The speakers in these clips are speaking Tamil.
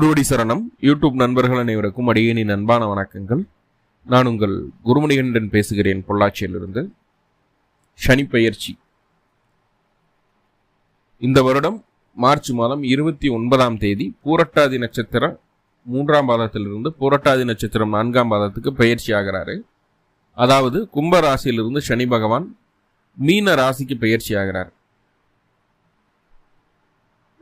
குருவடி சரணம். யூடியூப் நண்பர்கள் அனைவருக்கும் அடியேனின் அன்பான வணக்கங்கள். நான் உங்கள் குருமணிகண்டன் பேசுகிறேன் பொள்ளாச்சியிலிருந்து. சனிப்பயிற்சி இந்த வருடம் மார்ச் மாதம் இருபத்தி ஒன்பதாம் தேதி பூரட்டாதி நட்சத்திரம் மூன்றாம் பாதத்திலிருந்து பூரட்டாதி நட்சத்திரம் நான்காம் பாதத்துக்கு பயிற்சி ஆகிறாரு. அதாவது கும்ப ராசியிலிருந்து சனி பகவான் மீன ராசிக்கு பயிற்சி ஆகிறார்.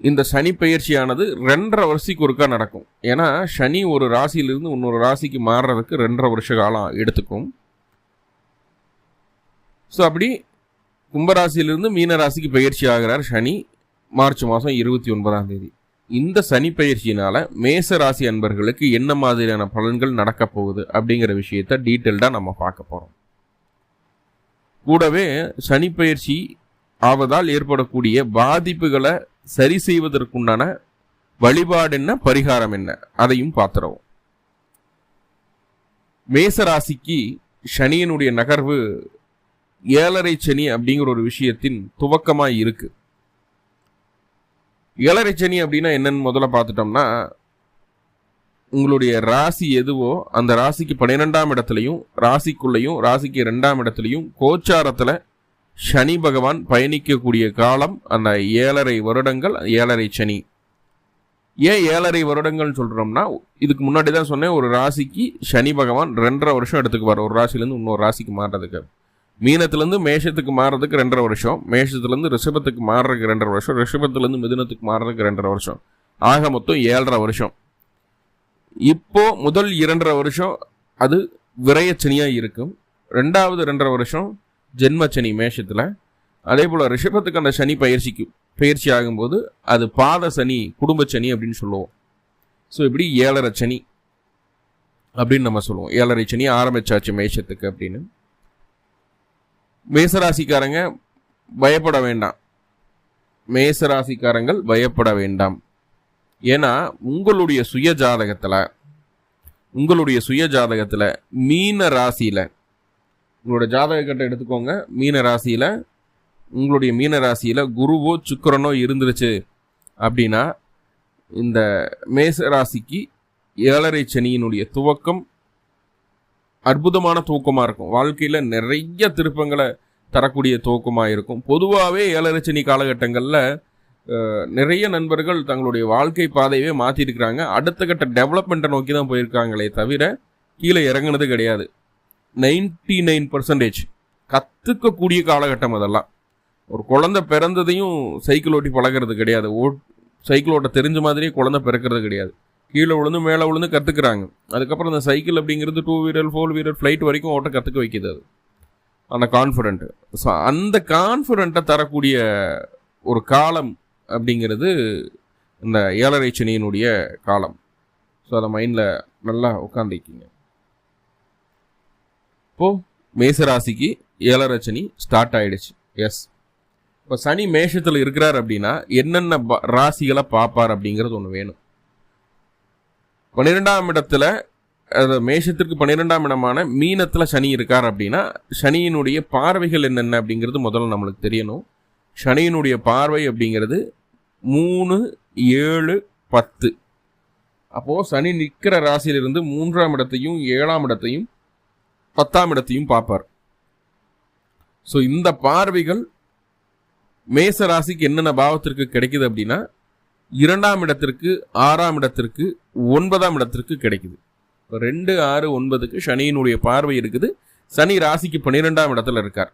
இந்த சனி பயிற்சியானது ரெண்டரை வருஷத்துக்கு ஒருக்கா நடக்கும். ஏன்னா சனி ஒரு ராசியிலிருந்து இன்னொரு ராசிக்கு மாறுறதுக்கு ரெண்டரை வருஷ காலம் எடுத்துக்கும். ஸோ அப்படி கும்பராசியிலிருந்து மீன ராசிக்கு பயிற்சி ஆகிறார் சனி மார்ச் மாதம் இருபத்தி ஒன்பதாம் தேதி. இந்த சனி பயிற்சியினால் மேச ராசி அன்பர்களுக்கு என்ன மாதிரியான பலன்கள் நடக்க போகுது அப்படிங்கிற விஷயத்த டீட்டெயில்டாக நம்ம பார்க்க போகிறோம் கூடவே சனி பயிற்சி ஆவதால் ஏற்படக்கூடிய பாதிப்புகளை சரி செய்வதற்குண்டான வழிபாடு என்ன பரிகாரம் என்ன அதையும் பார்த்துருவோம் மேசராசிக்கு சனியனுடைய நகர்வு ஏழரை சனி அப்படிங்கிற ஒரு விஷயத்தின் துவக்கமாக இருக்கு. ஏழரை சனி அப்படின்னா என்னன்னு முதல்ல பார்த்துட்டோம்னா உங்களுடைய ராசி எதுவோ அந்த ராசிக்கு பன்னிரெண்டாம் இடத்துலையும் ராசிக்குள்ளேயும் ராசிக்கு ரெண்டாம் இடத்துலையும் கோச்சாரத்தில் சனி பகவான் பயணிக்கக்கூடிய காலம் அந்த ஏழரை வருடங்கள் ஏழரை சனி. ஏன் ஏழரை வருடங்கள் சொல்கிறோம்னா இதுக்கு முன்னாடி தான் சொன்னேன் ஒரு ராசிக்கு சனி பகவான் ரெண்டரை வருஷம் எடுத்துக்குவார். ஒரு ராசிலேருந்து இன்னொரு ராசிக்கு மாறுறதுக்கு. மீனத்துலேருந்து மேஷத்துக்கு மாறுறதுக்கு ரெண்டரை வருஷம் மேஷத்துலேருந்து ரிஷபத்துக்கு மாறுறதுக்கு ரெண்டரை வருஷம் ரிஷபத்துலேருந்து மிதுனத்துக்கு மாறுறதுக்கு ரெண்டரை வருஷம். ஆக மொத்தம் ஏழரை வருஷம். இப்போது முதல் இரண்டரை வருஷம் அது விரயச்சனியாக இருக்கும். ரெண்டாவது ரெண்டரை வருஷம் ஜென்ம சனி மேஷத்தில் அதே போல் ரிஷபத்துக்கு அந்த சனி பயிற்சிக்கு பயிற்சி ஆகும்போது அது பாத சனி குடும்ப சனி அப்படின்னு சொல்லுவோம். ஸோ இப்படி ஏழரை சனி அப்படின்னு நம்ம சொல்லுவோம். ஏழரை சனி ஆரம்பிச்சாச்சு மேஷத்துக்கு அப்படின்னு. மேசராசிக்காரங்க பயப்பட வேண்டாம். மேசராசிக்காரங்கள் பயப்பட வேண்டாம். ஏன்னா உங்களுடைய சுய ஜாதகத்தில் உங்களுடைய சுய ஜாதகத்தில் மீன ராசியில் உங்களோட ஜாதக கட்டை எடுத்துக்கோங்க. மீன ராசியில் உங்களுடைய மீன ராசியில் குருவோ சுக்கரனோ இருந்துருச்சு அப்படின்னா இந்த மேச ராசிக்கு ஏழரை சனியினுடைய துவக்கம் அற்புதமான தூக்கமாக இருக்கும். வாழ்க்கையில் நிறைய திருப்பங்களை தரக்கூடிய துவக்கமாக இருக்கும். பொதுவாகவே ஏழரை சனி காலகட்டங்களில் நிறைய நண்பர்கள் தங்களுடைய வாழ்க்கை பாதையவே மாற்றிருக்கிறாங்க அடுத்த கட்ட டெவலப்மெண்ட்டை நோக்கி தான் போயிருக்காங்களே தவிர கீழே இறங்குனது கிடையாது. Ninety nine percentage. கற்றுக்கக்கூடிய காலகட்டம் அதெல்லாம். ஒரு குழந்தை பிறந்ததையும் சைக்கிள் ஓட்டி பழகிறது கிடையாது. ஓ சைக்கிள் ஓட்ட தெரிஞ்ச மாதிரியே குழந்தை பிறக்கிறது கிடையாது. கீழே விழுந்து மேலே விழுந்து கற்றுக்குறாங்க அதுக்கப்புறம் அந்த சைக்கிள் அப்படிங்கிறது two wheeler four wheeler flight வரைக்கும் ஓட்ட கற்றுக்க வைக்கிது அது. அந்த கான்ஃபிடென்ட் ஸோ அந்த கான்ஃபிடென்ட்டை தரக்கூடிய ஒரு காலம் அப்படிங்கிறது இந்த ஏழரை சனியினுடைய காலம். ஸோ அதை மைண்டில் நல்லா உட்காந்துக்கிங்க இப்போது மேசராசிக்கு ஏழரச்சனி ஸ்டார்ட் ஆயிடுச்சு. எஸ் இப்போ சனி மேஷத்தில் இருக்கிறார் அப்படின்னா என்னென்ன ராசிகளை பார்ப்பார் அப்படிங்கிறது ஒன்று வேணும். பன்னிரெண்டாம் இடத்துல அது மேஷத்திற்கு பன்னிரெண்டாம் இடமான மீனத்தில் சனி இருக்கார் அப்படின்னா சனியினுடைய பார்வைகள் என்னென்ன அப்படிங்கிறது முதல்ல நம்மளுக்கு தெரியணும். சனியினுடைய பார்வை அப்படிங்கிறது மூணு ஏழு பத்து. அப்போது சனி நிற்கிற ராசியிலிருந்து மூன்றாம் இடத்தையும் ஏழாம் இடத்தையும் பத்தாம் இடத்தையும் பார்ப்பார். ஸோ இந்த பார்வைகள் மேச ராசிக்கு என்னென்ன பாவத்திற்கு கிடைக்குது அப்படின்னா இரண்டாம் இடத்திற்கு ஆறாம் இடத்திற்கு ஒன்பதாம் இடத்திற்கு கிடைக்குது. ரெண்டு ஆறு ஒன்பதுக்கு சனியினுடைய பார்வை இருக்குது. சனி ராசிக்கு பன்னிரெண்டாம் இடத்துல இருக்கார்.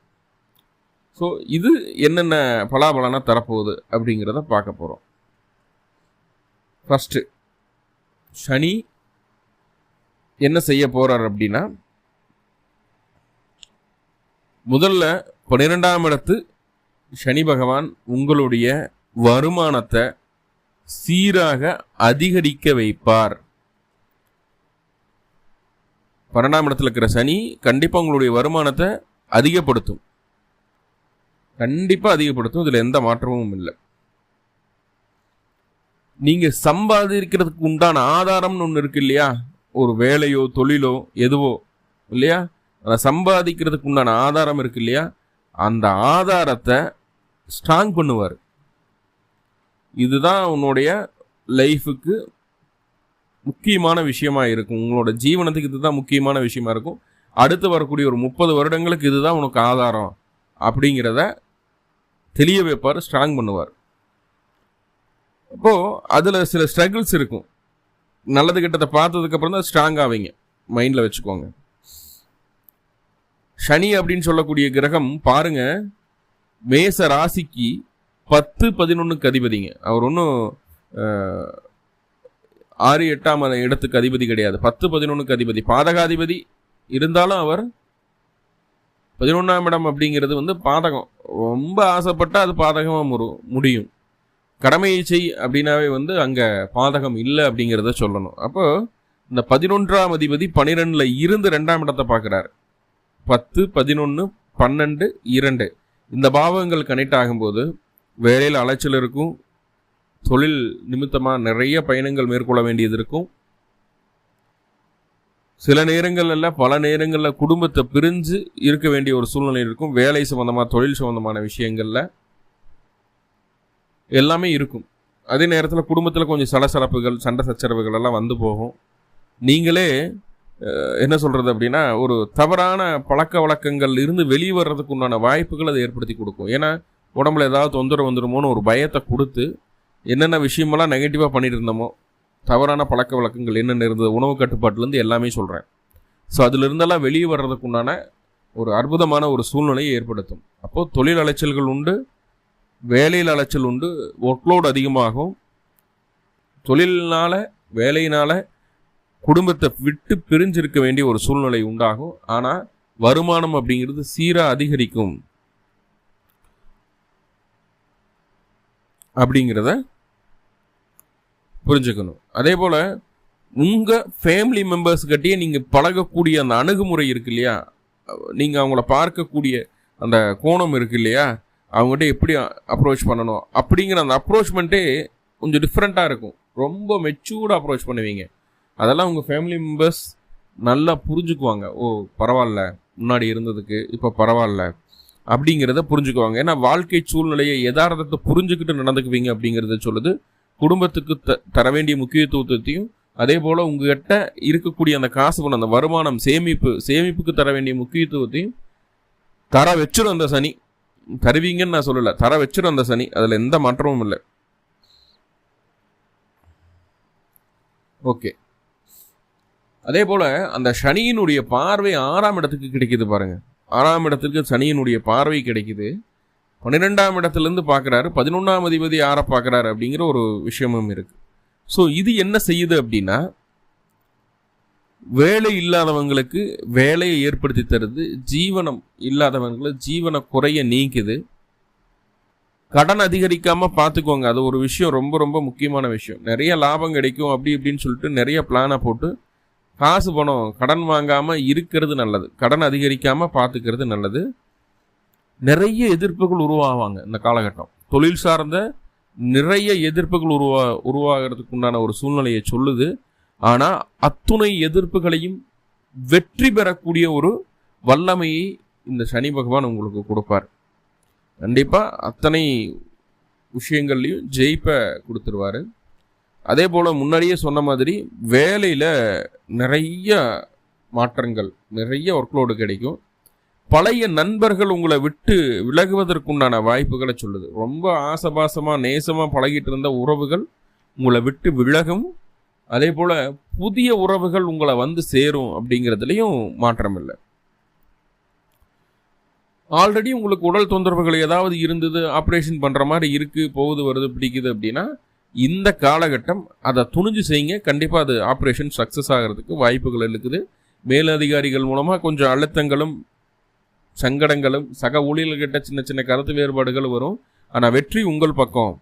ஸோ இது என்னென்ன பலாபலனாக தரப்போகுது அப்படிங்கிறத பார்க்க போகிறோம் ஃபஸ்ட்டு சனி என்ன செய்ய போகிறார் அப்படின்னா முதல்ல பன்னிரெண்டாம் இடத்து சனி பகவான் உங்களுடைய வருமானத்தை சீராக அதிகரிக்க வைப்பார். பன்னெண்டாம் இடத்துல இருக்கிற சனி கண்டிப்பாக உங்களுடைய வருமானத்தை அதிகப்படுத்தும். கண்டிப்பாக அதிகப்படுத்தும். இதில் எந்த மாற்றமும் இல்லை. நீங்கள் சம்பாதிக்கிறதுக்கு உண்டான ஆதாரம்னு ஒன்று இருக்கு இல்லையா? ஒரு வேலையோ தொழிலோ எதுவோ இல்லையா? அதை சம்பாதிக்கிறதுக்கு உண்டான ஆதாரம் இருக்கு இல்லையா? அந்த ஆதாரத்தை ஸ்ட்ராங் பண்ணுவார். இதுதான் உன்னுடைய லைஃபுக்கு முக்கியமான விஷயமா இருக்கும். உங்களோட ஜீவனத்துக்கு இதுதான் முக்கியமான விஷயமா இருக்கும். அடுத்து வரக்கூடிய ஒரு முப்பது வருடங்களுக்கு இதுதான் உனக்கு ஆதாரம் அப்படிங்கிறத தெளிய வைப்பார் ஸ்ட்ராங் பண்ணுவார். அப்போது அதில் சில ஸ்ட்ரகிள்ஸ் இருக்கும். நல்லது கெட்டதை பார்த்ததுக்கப்புறம் தான் ஸ்ட்ராங் ஆவீங்க. மைண்டில் வச்சுக்கோங்க. சனி அப்படின்னு சொல்லக்கூடிய கிரகம் பாருங்க மேச ராசிக்கு பத்து பதினொன்றுக்கு அதிபதிங்க. அவர் ஒன்றும் ஆறு எட்டாம் இடத்துக்கு அதிபதி கிடையாது. பத்து பதினொன்றுக்கு அதிபதி. பாதகாதிபதி. இருந்தாலும் அவர் பதினொன்றாம் இடம் அப்படிங்கிறது வந்து பாதகம். ரொம்ப ஆசைப்பட்டால் அது பாதகமாக முறு முடியும். கடமையை செய் அப்படின்னாவே வந்து அங்கே பாதகம் இல்லை அப்படிங்கிறத சொல்லணும். அப்போது இந்த பதினொன்றாம் அதிபதி பனிரெண்டில் இருந்து ரெண்டாம் இடத்தை பார்க்குறாரு. பத்து பதினொன்று பன்னெண்டு இரண்டு. இந்த பாவங்கள் கனெக்ட் ஆகும்போது வேலையில் அலைச்சல் இருக்கும். தொழில் நிமித்தமாக நிறைய பயணங்கள் மேற்கொள்ள வேண்டியது இருக்கும். சில நேரங்களில் பல நேரங்களில் குடும்பத்தை பிரிஞ்சு இருக்க வேண்டிய ஒரு சூழ்நிலை இருக்கும். வேலை சம்மந்தமாக தொழில் சம்மந்தமான விஷயங்களில் எல்லாமே இருக்கும். அதே நேரத்தில் குடும்பத்தில் கொஞ்சம் சலசலப்புகள் சண்டை சச்சரவுகள் எல்லாம் வந்து போகும். நீங்களே என்ன சொல்கிறது அப்படின்னா ஒரு தவறான பழக்க வழக்கங்கள் இருந்து வெளியே வர்றதுக்கு உண்டான வாய்ப்புகள் அதை ஏற்படுத்தி கொடுக்கும். ஏன்னா உடம்புல ஏதாவது தொந்தரவு வந்துடுமோன்னு ஒரு பயத்தை கொடுத்து என்னென்ன விஷயமெல்லாம் நெகட்டிவாக பண்ணிட்டு இருந்தோமோ தவறான பழக்க வழக்கங்கள் என்னென்ன இருந்தது உணவு கட்டுப்பாட்டிலேருந்து எல்லாமே சொல்கிறேன் ஸோ அதிலிருந்தெல்லாம் வெளியே வர்றதுக்கு உண்டான ஒரு அற்புதமான ஒரு சூழ்நிலையை ஏற்படுத்தும். அப்போது தொழில் அலைச்சல்கள் உண்டு வேலையில் அலைச்சல் உண்டு ஒர்க்லோடு அதிகமாகும். தொழிலினால் வேலையினால் குடும்பத்தை விட்டு பிரிஞ்சிருக்க வேண்டிய ஒரு சூழ்நிலை உண்டாகும். ஆனால் வருமானம் அப்படிங்கிறது சீராக அதிகரிக்கும். அப்படிங்கிறத புரிஞ்சுக்கணும். அதே போல் உங்கள் ஃபேமிலி மெம்பர்ஸ்கிட்டயே நீங்கள் பழகக்கூடிய அந்த அணுகுமுறை இருக்கு இல்லையா? நீங்கள் அவங்கள பார்க்கக்கூடிய அந்த கோணம் இருக்கு இல்லையா? அவங்ககிட்ட எப்படி அப்ரோச் பண்ணணும்? அப்படிங்கிற அந்த அப்ரோச்மெண்ட்டே கொஞ்சம் டிஃப்ரெண்ட்டாக இருக்கும். ரொம்ப மெச்சூர்டாக அப்ரோச் பண்ணுவீங்க. அதெல்லாம் உங்கள் ஃபேமிலி மெம்பர்ஸ் நல்லா புரிஞ்சுக்குவாங்க. ஓ பரவாயில்ல. முன்னாடி இருந்ததுக்கு இப்போ பரவாயில்ல. அப்படிங்கிறத புரிஞ்சுக்குவாங்க. ஏன்னா வாழ்க்கை சூழ்நிலையை யதார்த்தத்தை புரிஞ்சுக்கிட்டு நடந்துக்குவீங்க அப்படிங்கிறத சொல்லுது. குடும்பத்துக்கு த தர வேண்டிய முக்கியத்துவத்தையும் அதே போல் உங்ககிட்ட இருக்கக்கூடிய அந்த காசு பணம் அந்த வருமானம் சேமிப்பு சேமிப்புக்கு தர வேண்டிய முக்கியத்துவத்தையும் தர வச்சிடும் அந்த சனி. தருவீங்கன்னு நான் சொல்லலை. தர வச்சிடும் அந்த சனி. அதில் எந்த மாற்றமும் இல்லை. ஓகே. அதே போல் அந்த சனியினுடைய பார்வை ஆறாம் இடத்துக்கு கிடைக்குது பாருங்கள் ஆறாம் இடத்துக்கு சனியினுடைய பார்வை கிடைக்குது. பன்னிரெண்டாம் இடத்துலேருந்து பார்க்குறாரு பதினொன்றாம் அதிபதி யாரை பார்க்குறாரு அப்படிங்கிற ஒரு விஷயமும் இருக்குது ஸோ இது என்ன செய்யுது அப்படின்னா வேலை இல்லாதவங்களுக்கு வேலையை ஏற்படுத்தி தருது ஜீவனம் இல்லாதவங்களுக்கு ஜீவன குறைய நீக்குது. கடன் அதிகரிக்காமல் பார்த்துக்கோங்க அது ஒரு விஷயம் ரொம்ப ரொம்ப முக்கியமான விஷயம். நிறைய லாபம் கிடைக்கும் அப்படி இப்படின்னு சொல்லிட்டு நிறைய பிளானை போட்டு காசு பணம் கடன் வாங்காமல் இருக்கிறது நல்லது. கடன் அதிகரிக்காமல் பார்த்துக்கிறது நல்லது. நிறைய எதிர்ப்புகள் உருவாவாங்க இந்த காலகட்டம். தொழில் சார்ந்த நிறைய எதிர்ப்புகள் உருவா உருவாகிறதுக்கு உண்டான ஒரு சூழ்நிலையை சொல்லுது. ஆனால் அத்துணை எதிர்ப்புகளையும் வெற்றி பெறக்கூடிய ஒரு வல்லமையை இந்த சனி பகவான் உங்களுக்கு கொடுப்பார். கண்டிப்பாக அத்தனை விஷயங்கள்லையும் ஜெயிப்பை கொடுத்துருவாரு. அதே போல் முன்னாடியே சொன்ன மாதிரி வேலையில் நிறைய மாற்றங்கள் நிறைய ஒர்க்லோடு கிடைக்கும். பழைய நண்பர்கள் உங்களை விட்டு விலகுவதற்குண்டான வாய்ப்புகளை சொல்லுது. ரொம்ப ஆசபாசமாக நேசமாக பழகிட்டு இருந்த உறவுகள் உங்களை விட்டு விலகும். அதே போல் புதிய உறவுகள் உங்களை வந்து சேரும் அப்படிங்கிறதுலையும் மாற்றம் இல்லை. ஆல்ரெடி உங்களுக்கு உடல் தொந்தரவுகள் ஏதாவது இருந்தது ஆப்ரேஷன் பண்ணுற மாதிரி இருக்குது போகுது வருது பிடிக்குது அப்படின்னா இந்த காலகட்டம் அதை துணிஞ்சு செய்யுங்க. கண்டிப்பாக அது ஆப்ரேஷன் சக்ஸஸ் ஆகிறதுக்கு வாய்ப்புகள் இருக்குது. மேலதிகாரிகள் மூலமாக கொஞ்சம் அழுத்தங்களும் சங்கடங்களும் சக ஊழியர்கிட்ட சின்ன சின்ன கருத்து வேறுபாடுகள் வரும். ஆனால் வெற்றி உங்கள் பக்கம்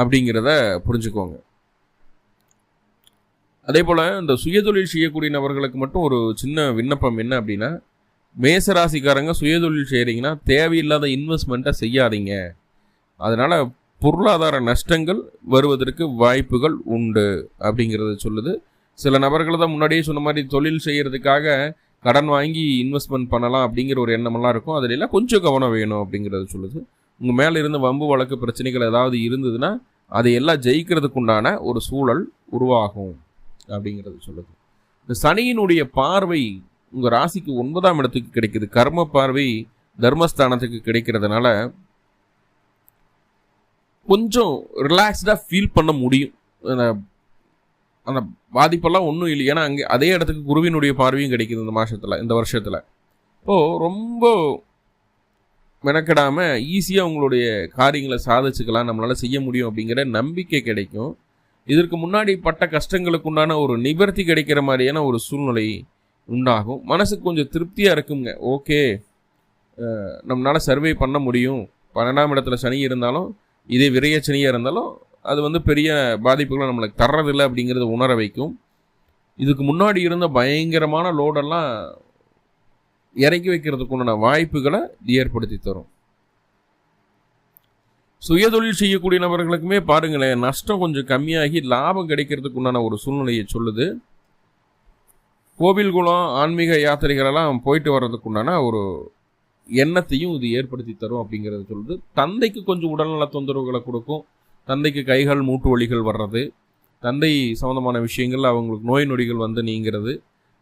அப்படிங்கிறத புரிஞ்சுக்கோங்க. அதே போல் இந்த சுயதொழில் செய்யக்கூடிய நபர்களுக்கு மட்டும் ஒரு சின்ன விண்ணப்பம் என்ன அப்படின்னா மேசராசிக்காரங்க சுயதொழில் செய்கிறீங்கன்னா தேவையில்லாத இன்வெஸ்ட்மெண்ட்டை செய்யாதீங்க. அதனால் பொருளாதார நஷ்டங்கள் வருவதற்கு வாய்ப்புகள் உண்டு அப்படிங்கிறத சொல்லுது. சில நபர்களை தான் முன்னாடியே சொன்ன மாதிரி தொழில் செய்கிறதுக்காக கடன் வாங்கி இன்வெஸ்ட்மெண்ட் பண்ணலாம் அப்படிங்கிற ஒரு எண்ணமெல்லாம் இருக்கும். அதிலெல்லாம் கொஞ்சம் கவனம் வேணும் அப்படிங்கிறத சொல்லுது. உங்கள் மேலே இருந்து வம்பு வழக்கு பிரச்சனைகள் ஏதாவது இருந்ததுன்னா அதை எல்லாம் ஜெயிக்கிறதுக்கு உண்டான ஒரு சூழல் உருவாகும் அப்படிங்கிறது சொல்லுது. இந்த சனியினுடைய பார்வை உங்கள் ராசிக்கு ஒன்பதாம் இடத்துக்கு கிடைக்குது. கர்ம பார்வை தர்மஸ்தானத்துக்கு கிடைக்கிறதுனால கொஞ்சம் ரிலாக்ஸ்டாக ஃபீல் பண்ண முடியும். அந்த அந்த பாதிப்பெல்லாம் ஒன்றும் இல்லை. ஏன்னா அங்கே அதே இடத்துக்கு குருவினுடைய பார்வையும் கிடைக்குது இந்த மாதத்தில் இந்த வருஷத்தில். இப்போது ரொம்ப மெனக்கெடாமல் ஈஸியாக உங்களுடைய காரியங்களை சாதிச்சுக்கலாம் நம்மளால் செய்ய முடியும் அப்படிங்கிற நம்பிக்கை கிடைக்கும். இதற்கு முன்னாடி பட்ட கஷ்டங்களுக்கு உண்டான ஒரு நிவர்த்தி கிடைக்கிற மாதிரியான ஒரு சூழ்நிலை உண்டாகும். மனசுக்கு கொஞ்சம் திருப்தியாக இருக்குங்க. ஓகே நம்மளால் சர்வே பண்ண முடியும். பன்னெண்டாம் இடத்துல சனி இருந்தாலும் இதே விரைய சனியாக இருந்தாலும் அது வந்து பெரிய பாதிப்புகளை நம்மளுக்கு தர்றதில்லை அப்படிங்கிறத உணர வைக்கும். இதுக்கு முன்னாடி இருந்த பயங்கரமான லோடெல்லாம் இறக்கி வைக்கிறதுக்கு உண்டான வாய்ப்புகளை ஏற்படுத்தி தரும். சுயதொழில் செய்யக்கூடிய நபர்களுக்குமே பாருங்களேன் நஷ்டம் கொஞ்சம் கம்மியாகி லாபம் கிடைக்கிறதுக்கு உண்டான ஒரு சூழ்நிலையை சொல்லுது. கோவில் குளம் ஆன்மீக யாத்திரைகளெல்லாம் போயிட்டு வர்றதுக்குண்டான ஒரு எண்ணத்தையும் இது ஏற்படுத்தி தரும் அப்படிங்கிறத சொல்லுது தந்தைக்கு கொஞ்சம் உடல்நல தொந்தரவுகளை கொடுக்கும். தந்தைக்கு கைகள் மூட்டு வலிகள் வர்றது. தந்தை சம்மந்தமான விஷயங்கள் அவங்களுக்கு நோய் நொடிகள் வந்து நீங்கிறது.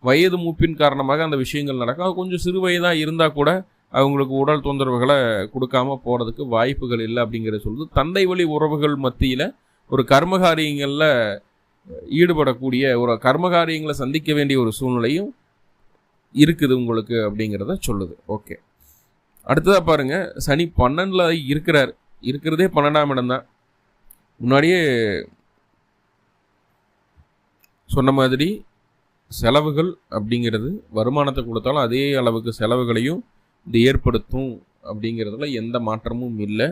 வயது மூப்பின் காரணமாக அந்த விஷயங்கள் நடக்கும். அது கொஞ்சம் சிறு வயதாக இருந்தால் கூட அவங்களுக்கு உடல் தொந்தரவுகளை கொடுக்காம போகிறதுக்கு வாய்ப்புகள் இல்லை அப்படிங்கிறத சொல்லுது தந்தை வழி உறவுகள் மத்தியில் ஒரு கர்மகாரியங்களில் ஈடுபடக்கூடிய ஒரு கர்மகாரியங்களை சந்திக்க வேண்டிய ஒரு சூழ்நிலையும் இருக்குது உங்களுக்கு அப்படிங்கிறத சொல்லுது. ஓகே. அடுத்ததாக பாருங்கள் சனி பன்னெண்டில் இருக்கிறார். இருக்கிறதே பன்னெண்டாம் இடம் தான் முன்னாடியே சொன்ன மாதிரி செலவுகள் அப்படிங்கிறது வருமானத்தை கொடுத்தாலும் அதே அளவுக்கு செலவுகளையும் இது ஏற்படுத்தும் அப்படிங்கிறதுல எந்த மாற்றமும் இல்லை.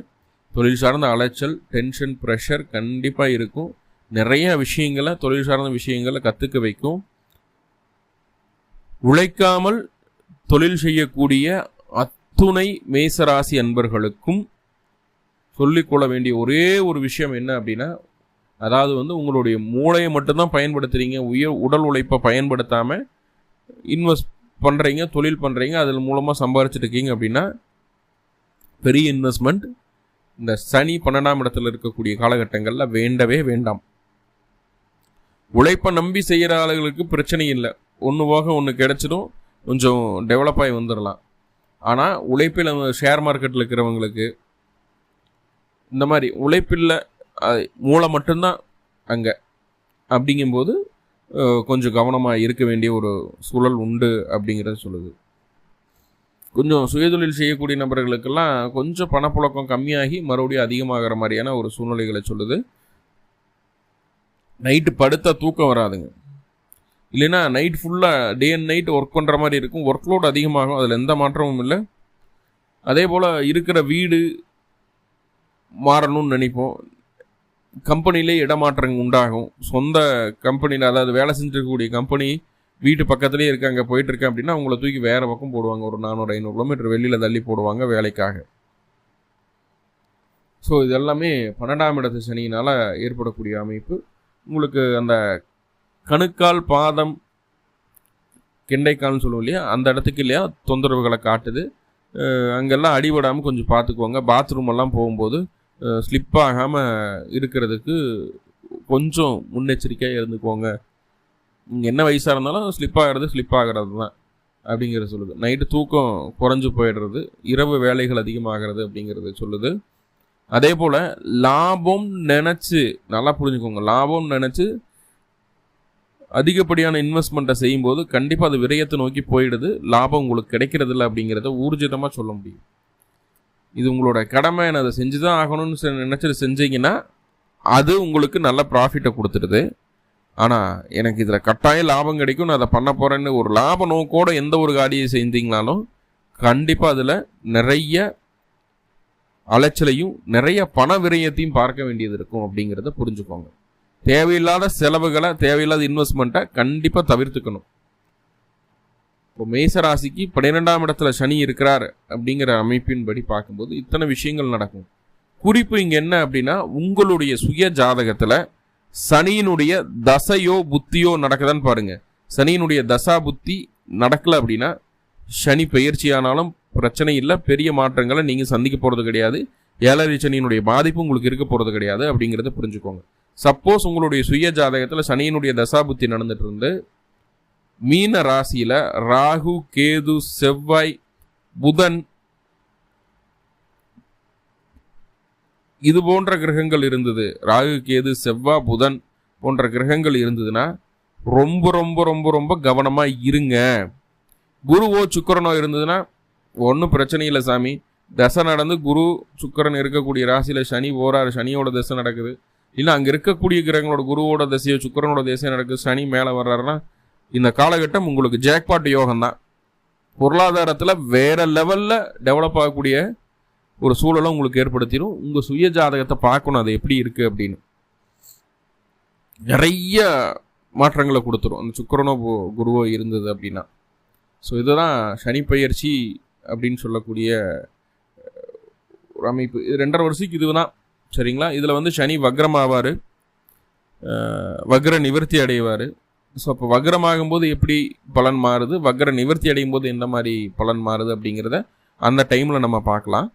தொழில் சார்ந்த அலைச்சல் டென்ஷன் ப்ரெஷர் கண்டிப்பாக இருக்கும். நிறைய விஷயங்களை தொழில் சார்ந்த விஷயங்களை கற்றுக்க வைக்கும். உழைக்காமல் தொழில் செய்யக்கூடிய அத்துணை மேசராசி அன்பர்களுக்கும் சொல்லிக்கொள்ள வேண்டிய ஒரே ஒரு விஷயம் என்ன அப்படின்னா அதாவது வந்து உங்களுடைய மூளையை மட்டும்தான் பயன்படுத்துகிறீங்க உயர் உடல் உழைப்பை பயன்படுத்தாமல் இன்வெஸ்ட் பண்ணுறீங்க தொழில் பண்ணுறீங்க அதில் மூலமாக சம்பாரிச்சிட்டு இருக்கீங்க அப்படின்னா பெரிய இன்வெஸ்ட்மெண்ட் இந்த சனி பன்னெண்டாம் இடத்துல இருக்கக்கூடிய காலகட்டங்களில் வேண்டவே வேண்டாம். உழைப்பை நம்பி செய்கிற ஆளுகளுக்கு பிரச்சனை இல்லை. ஒன்று போக ஒன்று கிடச்சிடும் கொஞ்சம் டெவலப் ஆகி வந்துடலாம் ஆனால் உழைப்பில் ஷேர் மார்க்கெட்டில் இருக்கிறவங்களுக்கு இந்த மாதிரி உழைப்பில் மூளை மட்டும்தான் அங்கே. அப்படிங்கும்போது கொஞ்சம் கவனமாக இருக்க வேண்டிய ஒரு சூழல் உண்டு அப்படிங்கிறத சொல்லுது. கொஞ்சம் சுயதொழில் செய்யக்கூடிய நபர்களுக்கெல்லாம் கொஞ்சம் பணப்புழக்கம் கம்மியாகி மறுபடியும் அதிகமாகிற மாதிரியான ஒரு சூழ்நிலைகளை சொல்லுது. நைட்டு படுத்த தூக்கம் வராதுங்க. இல்லைன்னா நைட் ஃபுல்லாக டே அண்ட் நைட் ஒர்க் பண்ணுற மாதிரி இருக்கும். ஒர்க் லோட் அதிகமாகும். அதில் எந்த மாற்றமும் இல்லை. அதே போல் இருக்கிற வீடு மாறணும்னு நினைப்போம். கம்பெனிலே இடமாற்றம் உண்டாகும். சொந்த கம்பெனியில் அதாவது வேலை செஞ்சுருக்கக்கூடிய கம்பெனி வீட்டு பக்கத்துலேயே இருக்காங்க போயிட்டுருக்கேன் அப்படின்னா அவங்கள தூக்கி வேறு பக்கம் போடுவாங்க. ஒரு நானூறு ஐநூறு கிலோமீட்டர் வெளியில் தள்ளி போடுவாங்க வேலைக்காக. ஸோ இதெல்லாமே பன்னெண்டாம் இடத்து சனியினால் ஏற்படக்கூடிய அமைப்பு. உங்களுக்கு அந்த கணுக்கால் பாதம் கெண்டைக்கால்னு சொல்லுவோம் இல்லையா? அந்த இடத்துக்கு இல்லையா? தொந்தரவுகளை காட்டுது. அங்கெல்லாம் அடிபடாமல் கொஞ்சம் பார்த்துக்குவாங்க. பாத்ரூம் எல்லாம் போகும்போது ஸ்லிப் ஆகாமல் இருக்கிறதுக்கு கொஞ்சம் முன்னெச்சரிக்கையாக இருந்துக்குவாங்க. என்ன வயசாக இருந்தாலும் ஸ்லிப் ஆகிறது ஸ்லிப் ஆகிறது தான் அப்படிங்கிறத சொல்லுது. நைட்டு தூக்கம் குறைஞ்சு போயிடுறது. இரவு வேலைகள் அதிகமாகிறது அப்படிங்கிறத சொல்லுது. அதே போல் லாபம் நினச்சி நல்லா புரிஞ்சுக்கோங்க. லாபம் நினச்சி அதிகப்படியான இன்வெஸ்ட்மெண்ட்டை செய்யும்போது கண்டிப்பாக அது விரயத்தை நோக்கி போயிடுது. லாபம் உங்களுக்கு கிடைக்கிறதில்ல அப்படிங்கிறத ஊர்ஜிதமாக சொல்ல முடியும். இது உங்களோட கடமை நான் அதை செஞ்சு தான் ஆகணும்னு நினச்சிட்டு செஞ்சீங்கன்னா அது உங்களுக்கு நல்ல ப்ராஃபிட்டை கொடுத்துடுது. ஆனால் எனக்கு இதில் கட்டாயம் லாபம் கிடைக்கும் நான் அதை பண்ண போகிறேன்னு ஒரு லாப நோக்கோட எந்த ஒரு காடியை செஞ்சீங்கனாலும் கண்டிப்பாக அதில் நிறைய அலைச்சலையும் நிறைய பண விரயத்தையும் பார்க்க வேண்டியது இருக்கும் அப்படிங்கிறத புரிஞ்சுக்கோங்க. தேவையில்லாத செலவுகளை தேவையில்லாத இன்வெஸ்ட்மெண்ட்டை கண்டிப்பாக தவிர்த்துக்கணும். இப்போ மேசராசிக்கு பன்னிரெண்டாம் இடத்துல சனி இருக்கிறார் அப்படிங்கிற அமைப்பின்படி பார்க்கும்போது இத்தனை விஷயங்கள் நடக்கும். குறிப்பு இங்கே என்ன அப்படின்னா உங்களுடைய சுய ஜாதகத்தில் சனியினுடைய தசையோ புத்தியோ நடக்குதான்னு பாருங்கள் சனியினுடைய தசா புத்தி நடக்கல அப்படின்னா சனி பயிற்சி ஆனாலும் பிரச்சனை இல்லை பெரிய மாற்றங்களை நீங்கள் சந்திக்க போகிறது கிடையாது. ஏழரை சனியினுடைய பாதிப்பு உங்களுக்கு இருக்க போகிறது கிடையாது அப்படிங்கிறத புரிஞ்சுக்கோங்க. சப்போஸ் உங்களுடைய சுய ஜாதகத்தில் சனியினுடைய தசாபுத்தி நடந்துட்டு இருந்து மீன ராசியில் ராகு கேது செவ்வாய் புதன் இது போன்ற கிரகங்கள் இருந்தது. ராகு கேது செவ்வா புதன் போன்ற கிரகங்கள் இருந்ததுன்னா ரொம்ப ரொம்ப ரொம்ப ரொம்ப கவனமாக இருங்க. குருவோ சுக்கரனோ இருந்ததுன்னா ஒன்றும் பிரச்சனை இல்லை சாமி. தசை நடந்து குரு சுக்கரன் இருக்கக்கூடிய ராசியில் சனி ஓராறு சனியோட தசை நடக்குது. இல்லை அங்கே இருக்கக்கூடிய கிரகங்களோட குருவோட திசையோ சுக்கரனோட திசை நடக்குது. சனி மேலே வர்றாருன்னா இந்த காலகட்டம் உங்களுக்கு ஜாக்பாட் யோகம் தான் பொருளாதாரத்தில் வேறு லெவலில் டெவலப் ஆகக்கூடிய ஒரு சூழலை உங்களுக்கு ஏற்படுத்திடும் உங்கள் சுய ஜாதகத்தை பார்க்கணும் அது எப்படி இருக்குது அப்படின்னு. நிறைய மாற்றங்களை கொடுத்துரும். அந்த சுக்கரனோ குருவோ இருந்தது அப்படின்னா. ஸோ இதுதான் சனி பயிற்சி அப்படின்னு சொல்லக்கூடிய ஒரு அமைப்பு. இது ரெண்டரை வருஷத்துக்கு இதுதான். சரிங்களா? இதில் வந்து சனி வக்ரம் ஆவார் வக்ர நிவர்த்தி அடைவார். ஸோ அப்போ வக்ரமாகும்போது எப்படி பலன் மாறுது? வக்ர நிவர்த்தி அடையும் போது எந்த மாதிரி பலன் மாறுது அப்படிங்கிறத அந்த டைமில் நம்ம பார்க்கலாம்.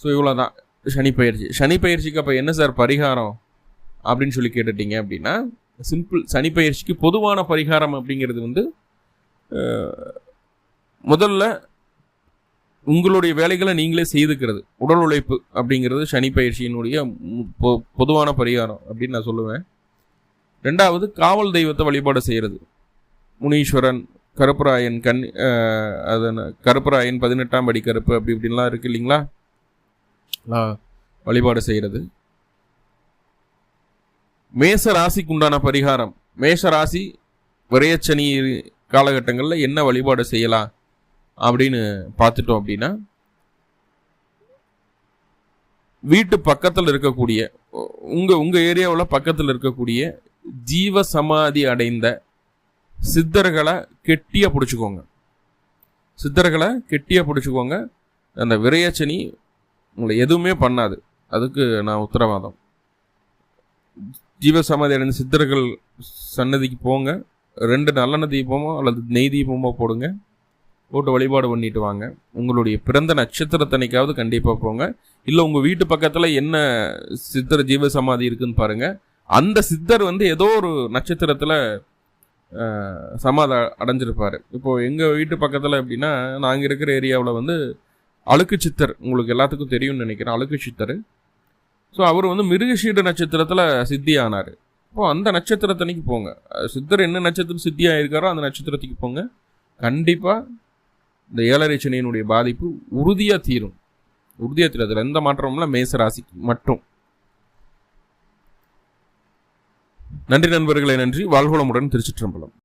ஸோ இவ்வளோ தான் சனி பயிற்சி. சனி பயிற்சிக்கு அப்போ என்ன சார் பரிகாரம் அப்படின்னு சொல்லி கேட்டுட்டீங்க அப்படின்னா சிம்பிள் சனி பயிற்சிக்கு பொதுவான பரிகாரம் அப்படிங்கிறது வந்து முதல்ல உங்களுடைய வேலைகளை நீங்களே செய்துக்கிறது. உடல் உழைப்பு அப்படிங்கிறது சனி பயிற்சியினுடைய பொதுவான பரிகாரம் அப்படின்னு நான் சொல்லுவேன். ரெண்டாவது காவல் தெய்வத்தை வழிபாடு செய்கிறது முனீஸ்வரன் கருப்பராயன் கண் அதன் கருப்பராயன் பதினெட்டாம் படி கருப்பு அப்படி இப்படின்லாம் இருக்கு இல்லைங்களா? வழிபாடு செய்கிறது மேச ராசிக்கு உண்டான பரிகாரம். மேஷ ராசி விரையச்சனி காலகட்டங்களில் என்ன வழிபாடு செய்யலாம்? அப்படின்னு பார்த்துட்டோம் அப்படின்னா வீட்டு பக்கத்தில் இருக்கக்கூடிய உங்கள் உங்கள் ஏரியாவில் பக்கத்தில் இருக்கக்கூடிய ஜீவ சமாதி அடைந்த சித்தர்களை கெட்டியாக பிடிச்சிக்கோங்க. சித்தர்களை கெட்டியாக பிடிச்சிக்கோங்க. அந்த விரையச்சனி உங்களை எதுவுமே பண்ணாது. அதுக்கு நான் உத்தரவாதம். ஜீவ சமாதி அடைந்த சித்தர்கள் சன்னதிக்கு போங்க. ரெண்டு நல்லெண்ணெய் தீபமோ அல்லது நெய் தீபமோ போடுங்க. போட்டு வழிபாடு பண்ணிட்டு வாங்க. உங்களுடைய பிறந்த நட்சத்திரத்தனைக்காவது கண்டிப்பாக போங்க. இல்லை உங்கள் வீட்டு பக்கத்தில் என்ன சித்தர் ஜீவ சமாதி இருக்குன்னு பாருங்க. அந்த சித்தர் வந்து ஏதோ ஒரு நட்சத்திரத்தில் சமாதி அடைஞ்சிருப்பார். இப்போது எங்கள் வீட்டு பக்கத்தில் எப்படின்னா நாங்கள் இருக்கிற ஏரியாவில் வந்து அழுக்கு சித்தர் உங்களுக்கு எல்லாத்துக்கும் தெரியும்னு நினைக்கிறேன் அழுக்கு சித்தர். ஸோ அவர் வந்து மிருகஷீட நட்சத்திரத்தில் சித்தி ஆனார் இப்போ அந்த நட்சத்திரத்தனைக்கு போங்க. சித்தர் என்ன நட்சத்திரம் சித்தி ஆகிருக்காரோ அந்த நட்சத்திரத்துக்கு போங்க. கண்டிப்பாக இந்த ஏழரை சனியினுடைய பாதிப்பு உறுதியாக தீரும். உறுதியாக தீரும். அதில் எந்த மாற்றமும் இல்லை. மேச ராசிக்கு மட்டும். நன்றி நண்பர்களே. நன்றி. வாழ்வளமுடன் திருச்சிற்றம்பலம்.